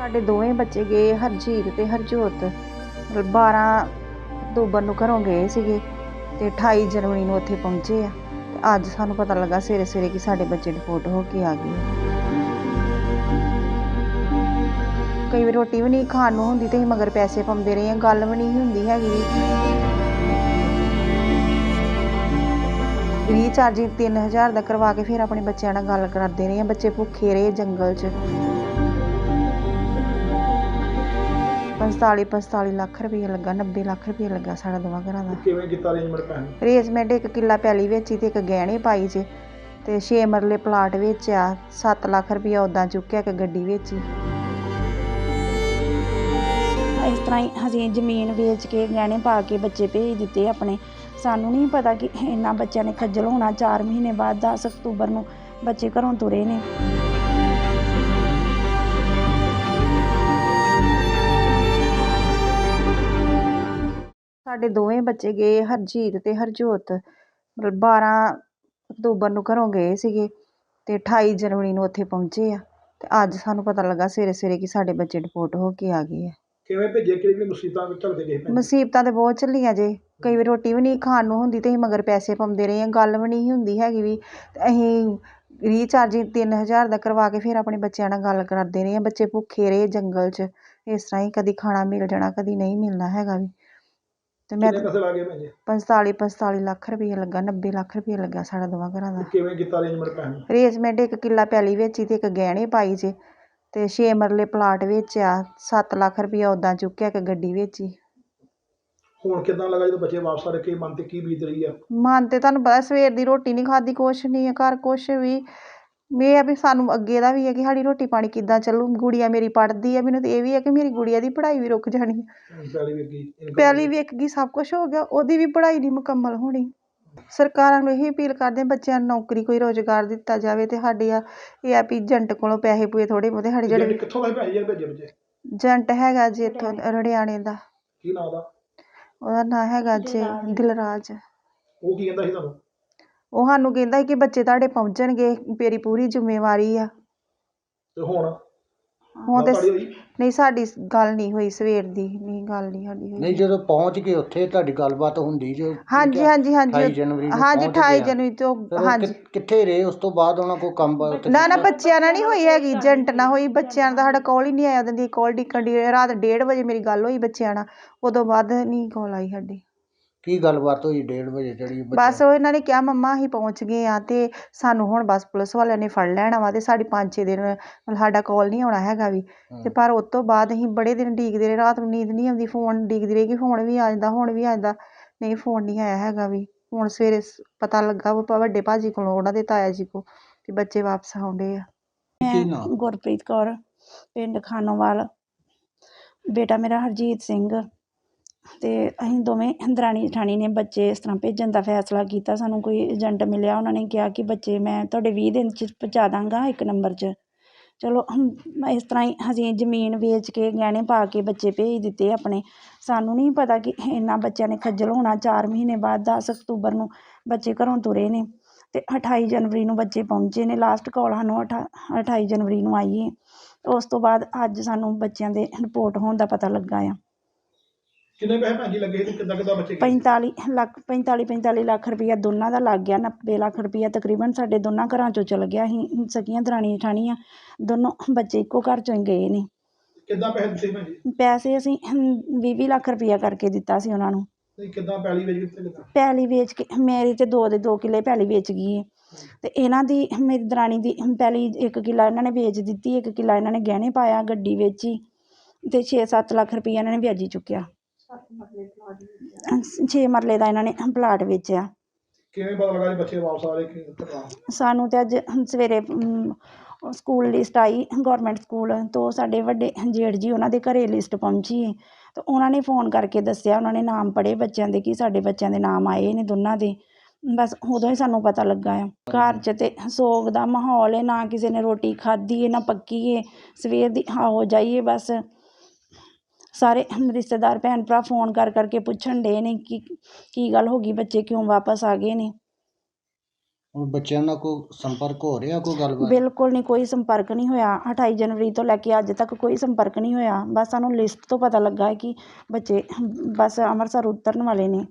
ਸਾਡੇ ਦੋਵੇਂ ਬੱਚੇ ਗਏ ਹਰਜੀਤ ਤੇ ਹਰਜੋਤ। ਮਤਲਬ 12 ਅਕਤੂਬਰ ਨੂੰ ਘਰੋਂ ਗਏ ਸੀਗੇ ਤੇ 28 ਜਨਵਰੀ ਨੂੰ ਉੱਥੇ ਪਹੁੰਚੇ ਆ। ਤੇ ਅੱਜ ਸਾਨੂੰ ਪਤਾ ਲੱਗਾ ਸਵੇਰੇ ਸਵੇਰੇ ਕਿ ਸਾਡੇ ਬੱਚੇ ਡਿਪੋਰਟ ਹੋ ਕੇ ਆ ਗਏ ਕਈ ਵਾਰ ਰੋਟੀ ਵੀ ਨਹੀਂ ਖਾਣ ਨੂੰ ਹੁੰਦੀ ਤੇ ਅਸੀਂ ਮਗਰ ਪੈਸੇ ਪਾਉਂਦੇ ਰਹੇ ਆ, ਗੱਲ ਵੀ ਨਹੀਂ ਹੁੰਦੀ ਹੈਗੀ। ਰੀਚਾਰਜਿੰਗ 3000 ਦਾ ਕਰਵਾ ਕੇ ਫਿਰ ਆਪਣੇ ਬੱਚਿਆਂ ਨਾਲ ਗੱਲ ਕਰਦੇ ਰਹੇ ਆ, ਬੱਚੇ ਭੁੱਖੇ ਰਹੇ ਜੰਗਲ 'ਚ। 45 45 ਲੱਖ ਰੁਪਏ ਲੱਗਾ 90 ਲੱਖ ਰੁਪਏ ਲੱਗਾ ਸਾਡਾ ਦੋਵਾਂ ਘਰਾਂ ਦਾ। ਕਿਵੇਂ ਕੀਤਾ ਅਰੇਂਜਮੈਂਟ ਪੈਸੇ? ਅਰੇਂਜਮੈਂਟ ਇੱਕ ਕਿੱਲਾ ਪੈਲੀ ਵੇਚੀ ਤੇ ਇੱਕ ਗਹਿਣੇ ਪਾਈ 'ਚ ਤੇ 6 ਮਰਲੇ ਪਲਾਟ ਵੇਚਿਆ 7 ਲੱਖ ਰੁਪਇਆ ਉਦਾਂ ਚੁੱਕਿਆ ਕਿ ਗੱਡੀ ਵੇਚੀ। ਇਸ ਤਰ੍ਹਾਂ ਹੀ ਅਸੀਂ ਜ਼ਮੀਨ ਵੇਚ ਕੇ ਗਹਿਣੇ ਪਾ ਕੇ ਬੱਚੇ ਭੇਜ ਦਿੱਤੇ ਆਪਣੇ। ਸਾਨੂੰ ਨਹੀਂ ਪਤਾ ਕਿ ਇੰਨਾ ਬੱਚਿਆਂ ਨੇ ਖੱਜਲ ਹੋਣਾ 4 ਮਹੀਨੇ ਬਾਅਦ 10 ਅਕਤੂਬਰ ਨੂੰ ਬੱਚੇ ਘਰੋਂ ਤੁਰੇ ਨੇ। ਸਾਡੇ ਦੋਵੇਂ ਬੱਚੇ ਗਏ ਹਰਜੀਤ ਤੇ ਹਰਜੋਤ। ਮਤਲਬ 12 ਅਕਤੂਬਰ ਨੂੰ ਘਰੋਂ ਗਏ ਸੀਗੇ ਤੇ 28 ਜਨਵਰੀ ਨੂੰ ਉੱਥੇ ਪਹੁੰਚੇ ਆ। ਤੇ ਅੱਜ ਸਾਨੂੰ ਪਤਾ ਲੱਗਾ ਸਵੇਰੇ ਸਵੇਰੇ ਕਿ ਸਾਡੇ ਬੱਚੇ ਡਿਪੋਰਟ ਹੋ ਕੇ ਆ ਗਏ ਆ। ਕਿਵੇਂ ਭੇਜੇ ਕਿਹੜੀ ਕਿਹੜੀ ਮੁਸੀਬਤਾਂ ਵਿੱਚ ਝੱਲਦੇ ਗਏ ਭੈਣ? ਮੁਸੀਬਤਾਂ ਤੇ ਬਹੁਤ ਚੱਲੀਆਂ ਜੇ। ਕਈ ਵਾਰ ਰੋਟੀ ਵੀ ਨਹੀਂ ਖਾਣ ਨੂੰ ਹੁੰਦੀ ਤੇ ਅਸੀਂ ਮਗਰ ਪੈਸੇ ਪਾਉਂਦੇ ਰਹੇ ਆ ਗੱਲ ਵੀ ਨਹੀਂ ਹੁੰਦੀ ਹੈਗੀ ਵੀ। ਤੇ ਅਸੀਂ ਰੀਚਾਰਜਿੰਗ 3000 ਦਾ ਕਰਵਾ ਕੇ ਫਿਰ ਆਪਣੇ ਬੱਚਿਆਂ ਨਾਲ ਗੱਲ ਕਰਦੇ ਰਹੇ ਆ। ਬੱਚੇ ਭੁੱਖੇ ਰਹੇ ਜੰਗਲ 'ਚ। ਇਸ ਤਰ੍ਹਾਂ ਹੀ ਕਦੀ ਖਾਣਾ ਮਿਲ ਜਾਣਾ ਕਦੀ ਨਹੀਂ ਮਿਲਣਾ ਹੈਗਾ ਵੀ। ਤੇ ਮੈਂ ਕਿੰਨੇ ਪੈਸੇ ਲੱਗੇ ਭੈਣ ਜੀ? 45 45 ਲੱਖ ਰੁਪਏ ਲੱਗਾ 90 ਲੱਖ ਰੁਪਏ ਲੱਗਾ ਸਾਡਾ ਦੋਵਾਂ ਘਰਾਂ ਦਾ। ਕਿਵੇਂ ਕੀਤਾ ਅਰੇਂਜਮੈਂਟ ਪੈਸੇ ਅਰੇਂਜਮੈਂਟ ਇੱਕ ਕਿੱਲਾ ਪੈਲੀ ਵੇਚੀ ਤੇ ਇੱਕ ਗਹਿਣੇ ਪਾਈ 'ਚ ਤੇ 6 ਮਰਲੇ ਪਲਾਟ ਵੇਚਿਆ 7 ਲੱਖ ਰੁਪਇਆ ਉਦਾਂ ਚੁੱਕਿਆ ਕਿ ਗੱਡੀ ਵੇਚੀ। ਹੁਣ ਕਿਦਾਂ ਲੱਗਾ ਜਦੋਂ ਬੱਚੇ ਵਾਪਸ ਆ ਰਹੇ? ਕੀ ਮਨ ਤੇ ਕੀ ਬੀਤ ਰਹੀ ਆ? ਮਨ ਤੇ ਤੁਹਾਨੂੰ ਪਤਾ ਸਵੇਰ ਦੀ ਰੋਟੀ ਨਹੀਂ ਖਾਧੀ ਕੁਛ ਨਹੀਂ ਘਰ ਕੁਛ ਵੀ ਇਹ ਆ ਵੀ ਸਾਨੂੰ ਅੱਗੇ ਦਾ ਵੀ ਹੈ ਕਿ ਸਾਡੀ ਰੋਟੀ ਪਾਣੀ ਕਿੱਦਾਂ ਚੱਲੂ ਗੁੜੀਆ ਮੇਰੀ ਪੜ੍ਹਦੀ ਹੈ ਮੈਨੂੰ ਤੇ ਇਹ ਵੀ ਹੈ ਕਿ ਮੇਰੀ ਗੁੜੀਆ ਦੀ ਪੜ੍ਹਾਈ ਵੀ ਰੁਕ ਜਾਣੀ ਹੈ ਪਹਿਲੀ ਵੀ ਅੱਗੇ income ਪਹਿਲੀ ਵੇਖ ਗਈ ਸਭ ਕੁਝ ਹੋ ਗਿਆ ਉਹਦੀ ਵੀ ਪੜ੍ਹਾਈ ਨਹੀਂ ਮੁਕੰਮਲ ਹੋਣੀ। ਸਰਕਾਰਾਂ ਨੂੰ ਇਹ ਅਪੀਲ ਕਰਦੇ ਬੱਚਿਆਂ ਨੂੰ ਨੌਕਰੀ ਕੋਈ ਰੋਜ਼ਗਾਰ ਦਿੱਤਾ ਜਾਵੇ ਤੇ ਸਾਡੀ ਆ ਇਹ ਆ ਵੀ ਏਜੰਟ ਕੋਲੋਂ ਪੈਸੇ ਪੂਏ ਥੋੜੇ ਬਹੁਤੇ ਸਾਡੇ ਜਿਹੜੇ ਕਿੱਥੋਂ ਦਾ ਭੇਜੇ ਬੱਚੇ? ਏਜੰਟ ਹੈਗਾ ਜੀ ਇੱਥੋਂ ਰੜਿਆਣੇ ਦਾ। ਕੀ ਨਾਂ ਦਾ ਉਹਦਾ ਨਾਂ ਹੈਗਾ ਜੀ ਦਿਲਰਾਜ ਉਹ ਕੀ ਕਹਿੰਦਾ ਸੀ ਤੁਹਾਨੂੰ? ਉਹ ਸਾਨੂੰ ਕਹਿੰਦਾ ਸੀ ਕਿ ਬੱਚੇ ਤੁਹਾਡੇ ਪਹੁੰਚਣਗੇ ਮੇਰੀ ਪੂਰੀ ਜ਼ਿੰਮੇਵਾਰੀ ਆ। ਤੇ ਹੁਣ? ਹੁਣ ਤੇ ਗੱਲ ਤੁਹਾਡੀ ਹੋਈ? ਨਹੀਂ ਸਾਡੀ ਗੱਲ ਨਹੀਂ ਹੋਈ ਸਵੇਰ ਦੀ ਨਹੀਂ ਗੱਲ ਨਹੀਂ ਸਾਡੀ ਹੋਈ। ਨਹੀਂ ਜਦੋਂ ਪਹੁੰਚ ਗਏ ਉੱਥੇ ਤੁਹਾਡੀ ਗੱਲਬਾਤ ਹੁੰਦੀ ਜੋ ਹਾਂਜੀ ਹਾਂਜੀ 28 ਹਾਂਜੀ ਜਨਵਰੀ ਨੂੰ ਹਾਂਜੀ ਪਹੁੰਚ 28 ਗਏ ਆ। ਜਨਵਰੀ ਤੋਂ ਫਿਰ ਉਹ ਹਾਂਜੀ। ਕਿ- ਕਿੱਥੇ ਰਹੇ? ਉਸ ਤੋਂ ਬਾਅਦ ਉਹਨਾਂ ਕੋਲ ਕੰਮ ਬ- ਉੱਥੇ ਨਾ ਨਾ ਬੱਚਿਆਂ ਨਾਲ ਨਹੀਂ ਹੋਈ ਹੈਗੀ ਏਜੰਟ ਨਾਲ ਹੋਈ। ਬੱਚਿਆਂ ਦਾ ਸਾਡਾ ਕਾਲ ਹੀ ਨਹੀਂ ਆਇਆ ਉਹਦੀ ਕਾਲ ਡਿੱਕਣ ਦੀ ਰਾਤ 1:30 ਵਜੇ ਮੇਰੀ ਗੱਲ ਹੋਈ ਬੱਚਿਆਂ ਨਾਲ। ਉਦੋਂ ਬਾਅਦ ਨਹੀਂ ਕਾਲ ਆਈ ਸਾਡੀ। ਕੀ ਗੱਲਬਾਤ ਹੋਈ 1:30 ਵਜੇ ਜਿਹੜੀ ਬਸ ਉਹ ਇਹਨਾਂ ਨੇ ਕਿਹਾ ਮੰਮਾ ਅਸੀਂ ਪਹੁੰਚ ਗਏ ਆ ਤੇ ਸਾਨੂੰ ਹੁਣ ਬਸ ਪੁਲਿਸ ਵਾਲਿਆਂ ਨੇ ਫੜ ਲੈਣਾ ਵਾ ਤੇ ਸਾਡੀ 5-6 ਦਿਨ ਮਤਲਬ ਸਾਡਾ ਕਾਲ ਨਹੀਂ ਆਉਣਾ ਹੈਗਾ ਵੀ। ਤੇ ਪਰ ਉਸ ਤੋਂ ਬਾਅਦ ਅਸੀਂ ਬੜੇ ਦਿਨ ਡੀਕਦੇ ਰਹੇ ਰਾਤ ਨੂੰ ਨੀਂਦ ਨਹੀਂ ਆਉਂਦੀ ਫੋਨ ਡੀਕਦੀ ਰਹੀ ਕਿ ਫੋਨ ਵੀ ਆ ਜਾਂਦਾ ਹੁਣ ਵੀ ਆ ਜਾਂਦਾ। ਨਹੀਂ ਫੋਨ ਨਹੀਂ ਆਇਆ ਹੈਗਾ ਵੀ। ਹੁਣ ਸਵੇਰੇ ਸ- ਪਤਾ ਲੱਗਾ ਵਾ ਵੱਡੇ ਭਾਜੀ ਕੋਲੋਂ ਉਹਨਾਂ ਦੇ ਤਾਇਆ ਜੀ ਕੋ ਕਿ ਬੱਚੇ ਵਾਪਸ ਆਉਂਦੇ ਆ। ਕੀ? ਗੁਰਪ੍ਰੀਤ ਕੌਰ ਪਿੰਡ ਖਾਨੋਵਾਲ। ਬੇਟਾ ਮੇਰਾ ਹਰਜੀਤ ਸਿੰਘ। ਅਤੇ ਅਸੀਂ ਦੋਵੇਂ ਦਰਾਣੀ ਜਠਾਣੀ ਨੇ ਬੱਚੇ ਇਸ ਤਰ੍ਹਾਂ ਭੇਜਣ ਦਾ ਫੈਸਲਾ ਕੀਤਾ। ਸਾਨੂੰ ਕੋਈ ਏਜੰਟ ਮਿਲਿਆ ਉਹਨਾਂ ਨੇ ਕਿਹਾ ਕਿ ਬੱਚੇ ਮੈਂ ਤੁਹਾਡੇ ਵੀਹ ਦਿਨ 'ਚ ਪਹੁੰਚਾ ਦਾਂਗਾ ਇੱਕ ਨੰਬਰ 'ਚ। ਚਲੋ ਹਮ, ਇਸ ਤਰ੍ਹਾਂ ਹੀ ਅਸੀਂ ਜ਼ਮੀਨ ਵੇਚ ਕੇ ਗਹਿਣੇ ਪਾ ਕੇ ਬੱਚੇ ਭੇਜ ਦਿੱਤੇ ਆਪਣੇ। ਸਾਨੂੰ ਨਹੀਂ ਪਤਾ ਕਿ ਇੰਨਾ ਬੱਚਿਆਂ ਨੇ ਖੱਜਲ ਹੋਣਾ। ਚਾਰ ਮਹੀਨੇ ਬਾਅਦ ਦਸ ਅਕਤੂਬਰ ਨੂੰ ਬੱਚੇ ਘਰੋਂ ਤੁਰੇ ਨੇ ਅਤੇ ਅਠਾਈ ਜਨਵਰੀ ਨੂੰ ਬੱਚੇ ਪਹੁੰਚੇ ਨੇ। ਲਾਸਟ ਕਾਲ ਸਾਨੂੰ ਅਠਾ 28 ਜਨਵਰੀ ਨੂੰ ਆਈ ਹੈ ਉਸ ਤੋਂ ਬਾਅਦ ਅੱਜ ਸਾਨੂੰ ਬੱਚਿਆਂ ਦੇ ਰਿਪੋਰਟ ਹੋਣ ਦਾ ਪਤਾ ਲੱਗਾ ਆ। ਕਿੰਨੇ ਪੈਸੇ ਭੈਣ ਜੀ ਲੱਗੇ ਤੇ ਕਿੱਦਾਂ ਕਿੱਦਾਂ ਬੱਚੇ ਗਏ? 45 ਲੱਖ 45 45 ਲੱਖ ਰੁਪਈਆ ਦੋਨਾਂ ਦਾ ਲੱਗ ਗਿਆ 90 ਲੱਖ ਰੁਪਈਆ ਤਕਰੀਬਨ ਸਾਡੇ ਦੋਨਾਂ ਘਰਾਂ ਚੋਂ ਚਲ ਗਿਆ ਅਸੀਂ ਸਕੀਆਂ ਦਰਾਣੀ ਜਠਾਣੀਆਂ ਦੋਨੋਂ ਬੱਚੇ ਇੱਕੋ ਘਰ ਚੋਂ ਹੀ ਗਏ ਨੇ। ਕਿੱਦਾਂ ਪੈਸੇ ਦਿੱਤੇ ਭੈਣ ਜੀ? ਪੈਸੇ ਅਸੀਂ 20 ਲੱਖ ਰੁਪਈਆ ਕਰਕੇ ਦਿੱਤਾ ਸੀ ਉਹਨਾਂ ਨੂੰ। ਨਹੀਂ ਕਿੱਦਾਂ ਪਹਿਲੀ ਵੇਚ ਕਿੱਥੇ ਕਿੱਦਾਂ? ਪੈਲੀ ਵੇਚ ਕੇ ਮੇਰੀ ਤੇ ਦੋ ਦੇ ਦੋ ਕਿੱਲੇ ਪੈਲੀ ਵੇਚ ਗਈ ਹੈ ਤੇ ਇਹਨਾਂ ਦੀ ਮੇਰੀ ਦਰਾਣੀ ਦੀ ਪੈਲੀ ਇੱਕ ਕਿੱਲਾ ਇਹਨਾਂ ਨੇ ਵੇਚ ਦਿੱਤੀ ਇੱਕ ਕਿੱਲਾ ਇਹਨਾਂ ਨੇ ਗਹਿਣੇ ਪਾਇਆ ਗੱਡੀ ਵੇਚੀ ਤੇ 6-7 ਲੱਖ ਰੁਪਈਆ ਇਹਨਾਂ ਨੇ ਵਿਆਜੀ ਚੁੱਕਿਆ। 6 ਮਰਲੇ ਦਾ ਇਹਨਾਂ ਨੇ ਪਲਾਟ ਵੇਚਿਆ। ਕਿਵੇਂ ਪਤਾ ਲੱਗਾ ਜੀ ਬੱਚੇ ਵਾਪਸ ਆ ਰਹੇ ਕਿ ਕਿੱਦਾਂ ਸਾਨੂੰ ਤੇ ਅੱਜ ਸਵੇਰੇ ਅਮ, ਸਕੂਲ ਲਿਸਟ ਆਈ ਗੌਰਮੈਂਟ ਸਕੂਲ ਤੋਂ ਸਾਡੇ ਵੱਡੇ ਜੇਠ ਜੀ ਉਹਨਾਂ ਦੇ ਘਰੇ ਲਿਸਟ ਪਹੁੰਚੀ। ਤੇ ਉਹਨਾਂ ਨੇ ਫੋਨ ਕਰਕੇ ਦੱਸਿਆ ਉਹਨਾਂ ਨੇ ਨਾਮ ਪੜ੍ਹੇ ਬੱਚਿਆਂ ਦੇ ਕਿ ਸਾਡੇ ਬੱਚਿਆਂ ਦੇ ਨਾਮ ਆਏ ਨੇ ਦੋਨਾਂ ਦੇ। ਬਸ ਉਦੋਂ ਹੀ ਸਾਨੂੰ ਪਤਾ ਲੱਗਾ ਆ। ਘਰ 'ਚ ਤੇ ਸੋਗ ਦਾ ਮਾਹੌਲ ਹੈ ਨਾ ਕਿਸੇ ਨੇ ਰੋਟੀ ਖਾਧੀ ਹੈ ਨਾ ਪੱਕੀ ਹੈ। ਸਵੇਰ ਦੀ ਹੋ ਜਾਈਏ ਬਸ। ਸਾਰੇ ਰਿਸ਼ਤੇਦਾਰ ਭੈਣ ਭਰਾ ਫੋਨ ਕਰ ਕਰਕੇ ਪੁੱਛਣ ਡੇ ਨੇ ਕਿ ਕੀ ਗੱਲ ਹੋ ਗਈ ਬੱਚੇ ਕਿਉਂ ਵਾਪਸ ਆ ਗਏ ਨੇ? ਹੁਣ ਬੱਚਿਆਂ ਨਾਲ ਕੋਈ ਸੰਪਰਕ ਹੋ ਰਿਹਾ ਕੋਈ ਗੱਲਬਾਤ? ਬਿਲਕੁਲ ਨਹੀਂ ਕੋਈ ਸੰਪਰਕ ਨਹੀਂ ਹੋਇਆ। 28 ਜਨਵਰੀ ਤੋਂ ਲੈ ਕੇ ਅੱਜ ਤੱਕ ਕੋਈ ਸੰਪਰਕ ਨਹੀਂ ਹੋਇਆ। ਬਸ ਸਾਨੂੰ ਲਿਸਟ ਤੋਂ ਪਤਾ ਲੱਗਾ ਹੈ ਕਿ ਬੱਚੇ ਬਸ ਅੰਮ੍ਰਿਤਸਰ ਉਤਰਨ ਵਾਲੇ ਨੇ।